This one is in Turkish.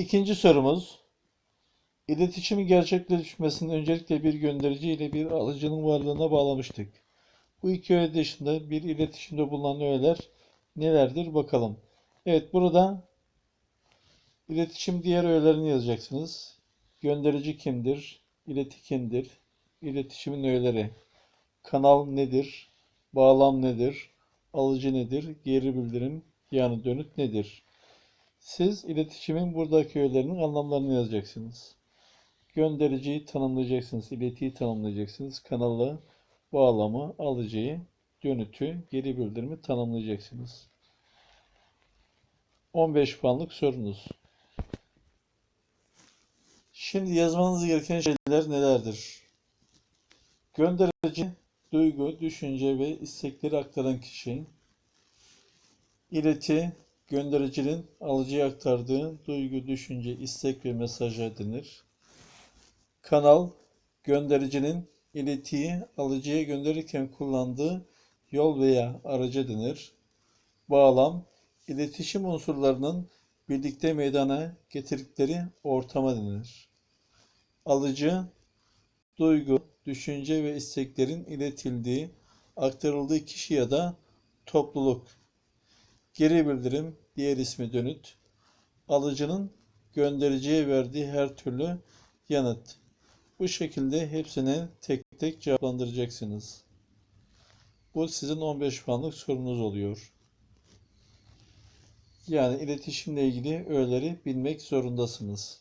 İkinci sorumuz. İletişimin gerçekleşmesinin öncelikle bir gönderici ile bir alıcının varlığına bağlamıştık. Bu iki öğe dışında bir iletişimde bulunan öğeler nelerdir bakalım. Evet burada iletişim diğer öğelerini yazacaksınız. Gönderici kimdir? İleti kimdir? İletişimin öğeleri. Kanal nedir? Bağlam nedir? Alıcı nedir? Geri bildirim yani dönüt nedir? Siz iletişimin buradaki öğelerinin anlamlarını yazacaksınız. Göndericiyi tanımlayacaksınız, iletiyi tanımlayacaksınız, kanalı, bağlamı, alıcıyı, dönütü, geri bildirimi tanımlayacaksınız. 15 puanlık sorunuz. Şimdi yazmanız gereken şeyler nelerdir? Gönderici, duygu, düşünce ve istekleri aktaran kişi. İleti, göndericinin alıcıya aktardığı duygu, düşünce, istek ve mesaja denir. Kanal, göndericinin iletiyi alıcıya gönderirken kullandığı yol veya araca denir. Bağlam, iletişim unsurlarının birlikte meydana getirdikleri ortama denir. Alıcı, duygu, düşünce ve isteklerin iletildiği, aktarıldığı kişi ya da topluluk. Geri bildirim, diğer ismi dönüt. Alıcının göndericiye verdiği her türlü yanıt. Bu şekilde hepsini tek tek cevaplandıracaksınız. Bu sizin 15 puanlık sorunuz oluyor. Yani iletişimle ilgili öğeleri bilmek zorundasınız.